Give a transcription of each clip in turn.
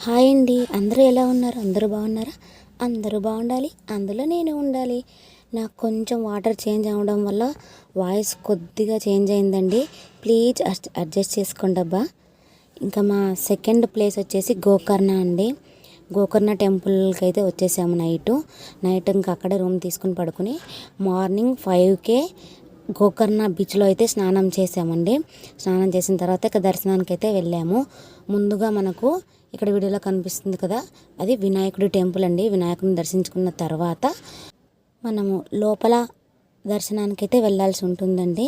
Hi అండి. అందరూ ఎలా ఉన్నారు? అందరూ బాగున్నారా? అందరూ బాగుండాలి. అందులో నేను ఉండాలి. నాకు కొంచెం వాటర్ చేంజ్ అవ్వడం వల్ల వాయిస్ కొద్దిగా చేంజ్ అయిందండి. ప్లీజ్ అడ్జస్ట్ చేసుకోండి అబ్బా. ఇంకా మా సెకండ్ ప్లేస్ వచ్చేసి గోకర్ణ అండి. గోకర్ణ టెంపుల్కి అయితే వచ్చేసాము నైట్. నైట్ ఇంకా అక్కడే రూమ్ తీసుకుని పడుకుని మార్నింగ్ ఫైవ్కే గోకర్ణ బీచ్లో అయితే స్నానం చేసామండి స్నానం చేసిన తర్వాత ఇక దర్శనానికి అయితే వెళ్ళాము. ముందుగా మనకు ఇక్కడ వీడియోలో కనిపిస్తుంది కదా అది వినాయకుడి టెంపుల్ అండి. వినాయకుడిని దర్శించుకున్న తర్వాత మనము లోపల దర్శనానికి అయితే వెళ్ళాల్సి ఉంటుందండి.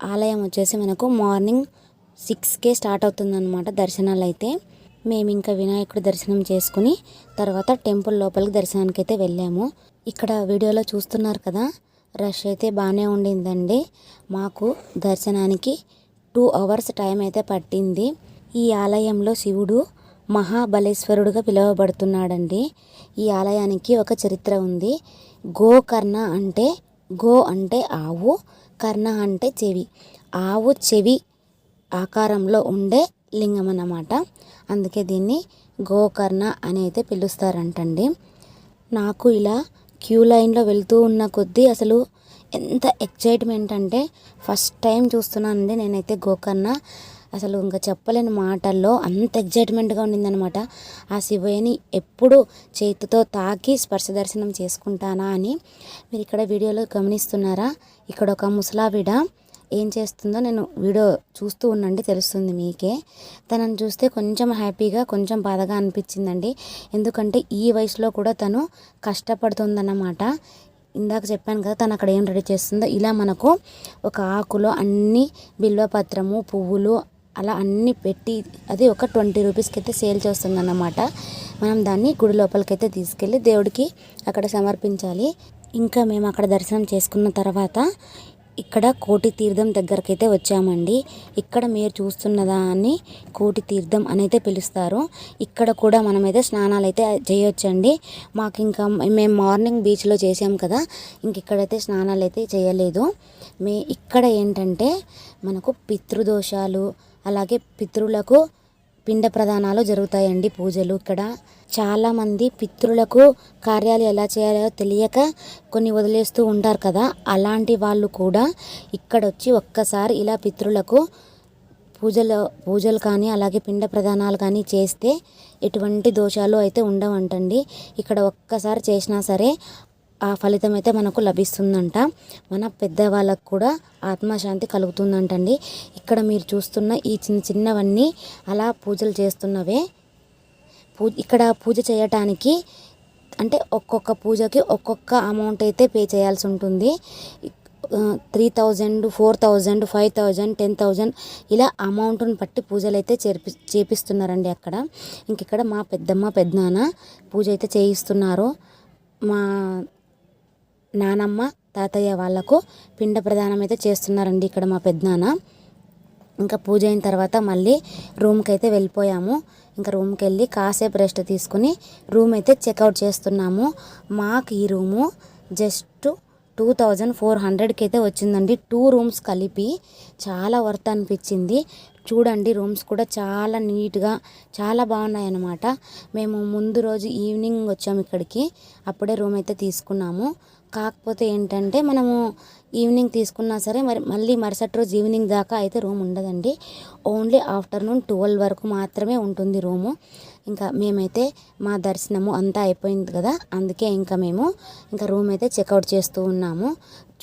ఆలయం వచ్చేసి మనకు మార్నింగ్ సిక్స్కే స్టార్ట్ అవుతుందన్నమాట దర్శనాలు అయితే మేము ఇంకా వినాయకుడి దర్శనం చేసుకుని తర్వాత టెంపుల్ లోపలికి దర్శనానికి అయితే వెళ్ళాము. ఇక్కడ వీడియోలో చూస్తున్నారు కదా రష్ అయితే బాగానే ఉండిందండి. మాకు దర్శనానికి టూ అవర్స్ టైం అయితే పట్టింది. ఈ ఆలయంలో శివుడు మహాబలేశ్వరుడుగా పిలువబడుతున్నాడండి. ఈ ఆలయానికి ఒక చరిత్ర ఉంది. గోకర్ణ అంటే గో అంటే ఆవు కర్ణ అంటే చెవి. ఆవు చెవి ఆకారంలో ఉండే లింగం అన్నమాట. అందుకే దీన్ని గోకర్ణ అని అయితే పిలుస్తారంటండి. నాకు ఇలా క్యూ లైన్లో వెళ్తూ ఉన్న కొద్దీ అసలు ఎంత ఎక్సైట్మెంట్ అంటే ఫస్ట్ టైం చూస్తున్నానండి నేనైతే గోకర్ణ. అసలు ఇంకా చెప్పలేని మాటల్లో అంత ఎగ్జైట్మెంట్గా ఉండిందనమాట ఆ శివయ్యని ఎప్పుడు చేతితో తాకి స్పర్శ దర్శనం చేసుకుంటానా అని మీరు ఇక్కడ వీడియోలో గమనిస్తున్నారా? ఇక్కడ ఒక ముసలావిడ ఏం చేస్తుందో నేను వీడియో చూస్తూ ఉండండి తెలుస్తుంది మీకే. తనని చూస్తే కొంచెం హ్యాపీగా కొంచెం బాధగా అనిపించిందండి. ఎందుకంటే ఈ వయసులో కూడా తను కష్టపడుతుందన్నమాట. ఇందాక చెప్పాను కదా తను అక్కడ ఏం రెడీ చేస్తుందో ఇలా మనకు ఒక ఆకులో అన్ని బిల్వపత్రము పువ్వులు అలా అన్ని పెట్టి అది ఒక ట్వంటీ రూపీస్కి అయితే సేల్ చేస్తుందన్నమాట. మనం దాన్ని గుడి లోపలికైతే తీసుకెళ్ళి దేవుడికి అక్కడ సమర్పించాలి. ఇంకా మేము అక్కడ దర్శనం చేసుకున్న తర్వాత ఇక్కడ కోటి తీర్థం దగ్గరకైతే వచ్చామండి. ఇక్కడ మీరు చూస్తున్నదాన్ని కోటి తీర్థం అని అయితే పిలుస్తారు. ఇక్కడ కూడా మనమైతే స్నానాలు అయితే చేయొచ్చండి. మాకు ఇంకా మేము మార్నింగ్ బీచ్లో చేసాం కదా ఇంక ఇక్కడైతే స్నానాలు అయితే చేయలేదు. మే ఇక్కడ ఏంటంటే మనకు పితృదోషాలు అలాగే పితృలకు పిండ ప్రదానాలు జరుగుతాయండి పూజలు. ఇక్కడ చాలామంది పితృలకు కార్యాలు ఎలా చేయాలో తెలియక కొన్ని వదిలేస్తూ ఉంటారు కదా. అలాంటి వాళ్ళు కూడా ఇక్కడ వచ్చి ఒక్కసారి ఇలా పితృలకు పూజలు పూజలు కానీ అలాగే పిండ ప్రదానాలు కానీ చేస్తే ఎటువంటి దోషాలు అయితే ఉండవంటండి. ఇక్కడ ఒక్కసారి చేసినా సరే ఆ ఫలితం అయితే మనకు లభిస్తుందంట. మన పెద్దవాళ్ళకు కూడా ఆత్మశాంతి కలుగుతుందంటండి. ఇక్కడ మీరు చూస్తున్న ఈ చిన్న చిన్నవన్నీ అలా పూజలు చేస్తున్నవే. పూ ఇక్కడ పూజ చేయటానికి అంటే ఒక్కొక్క పూజకి ఒక్కొక్క అమౌంట్ అయితే పే చేయాల్సి ఉంటుంది. Three thousand four thousand five thousand ten thousand ఇలా అమౌంట్ని బట్టి పూజలు అయితే చేర్పి చేపిస్తున్నారండి అక్కడ. ఇంక ఇక్కడ మా పెద్దమ్మ పెద్దనాన్న పూజ అయితే చేయిస్తున్నారు. మా నానమ్మ తాతయ్య వాళ్ళకు పిండ ప్రదానం అయితే చేస్తున్నారండి ఇక్కడ మా పెద్దనాన్న. ఇంకా పూజ అయిన తర్వాత మళ్ళీ రూమ్కి అయితే వెళ్ళిపోయాము. ఇంకా రూమ్కి వెళ్ళి కాసేపు రెస్ట్ తీసుకుని రూమ్ అయితే చెక్అవుట్ చేస్తున్నాము. మాకు ఈ room just two thousand four హండ్రెడ్కి అయితే వచ్చిందండి. టూ రూమ్స్ కలిపి చాలా వర్త్ అనిపించింది. చూడండి రూమ్స్ కూడా చాలా నీట్గా చాలా బాగున్నాయి అన్నమాట మేము ముందు రోజు ఈవినింగ్ వచ్చాము ఇక్కడికి. అప్పుడే రూమ్ అయితే తీసుకున్నాము. కాకపోతే ఏంటంటే మనము ఈవినింగ్ తీసుకున్నా సరే మరి మళ్ళీ మరుసటి రోజు ఈవినింగ్ దాకా అయితే రూమ్ ఉండదండి. ఓన్లీ ఆఫ్టర్నూన్ ట్వెల్వ్ వరకు మాత్రమే ఉంటుంది రూము. ఇంకా మేమైతే మా దర్శనము అంతా అయిపోయింది కదా అందుకే ఇంకా మేము ఇంకా రూమ్ అయితే చెక్అవుట్ చేస్తూ ఉన్నాము.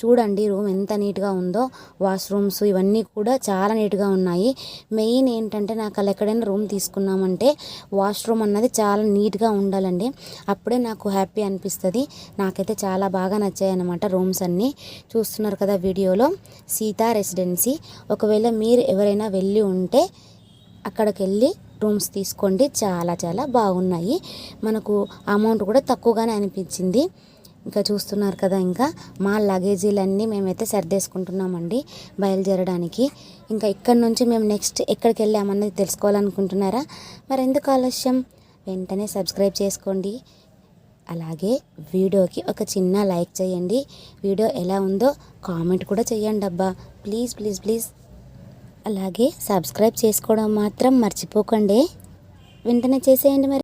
చూడండి రూమ్ ఎంత నీట్గా ఉందో వాష్రూమ్స్ ఇవన్నీ కూడా చాలా నీట్గా ఉన్నాయి. మెయిన్ ఏంటంటే నాకు అలా ఎక్కడైనా రూమ్ తీసుకున్నామంటే వాష్రూమ్ అన్నది చాలా నీట్గా ఉండాలండి. అప్పుడే నాకు హ్యాపీ అనిపిస్తుంది. నాకైతే చాలా బాగా నచ్చాయి అన్నమాట రూమ్స్ అన్నీ. చూస్తున్నారు కదా వీడియోలో సీతా రెసిడెన్సీ. ఒకవేళ మీరు ఎవరైనా వెళ్ళి ఉంటే అక్కడికి వెళ్ళి రూమ్స్ తీసుకోండి. చాలా చాలా బాగున్నాయి. మనకు అమౌంట్ కూడా తక్కువగానే అనిపించింది. ఇంకా చూస్తున్నారు కదా ఇంకా. మా లగేజీలన్నీ మేమైతే సర్దేసుకుంటున్నామండి బయలుదేరడానికి. ఇంకా ఇక్కడ నుంచి మేము నెక్స్ట్ ఎక్కడికి వెళ్ళామన్నది తెలుసుకోవాలనుకుంటున్నారా? మరి ఎందుకు ఆలస్యం? వెంటనే సబ్స్క్రైబ్ చేసుకోండి. అలాగే వీడియోకి ఒక చిన్న లైక్ చేయండి. వీడియో ఎలా ఉందో కామెంట్ కూడా చేయండి అబ్బా. Please please please. అలాగే సబ్స్క్రైబ్ చేసుకోవడం మాత్రం మర్చిపోకండి. వెంటనే చేసేయండి మరి.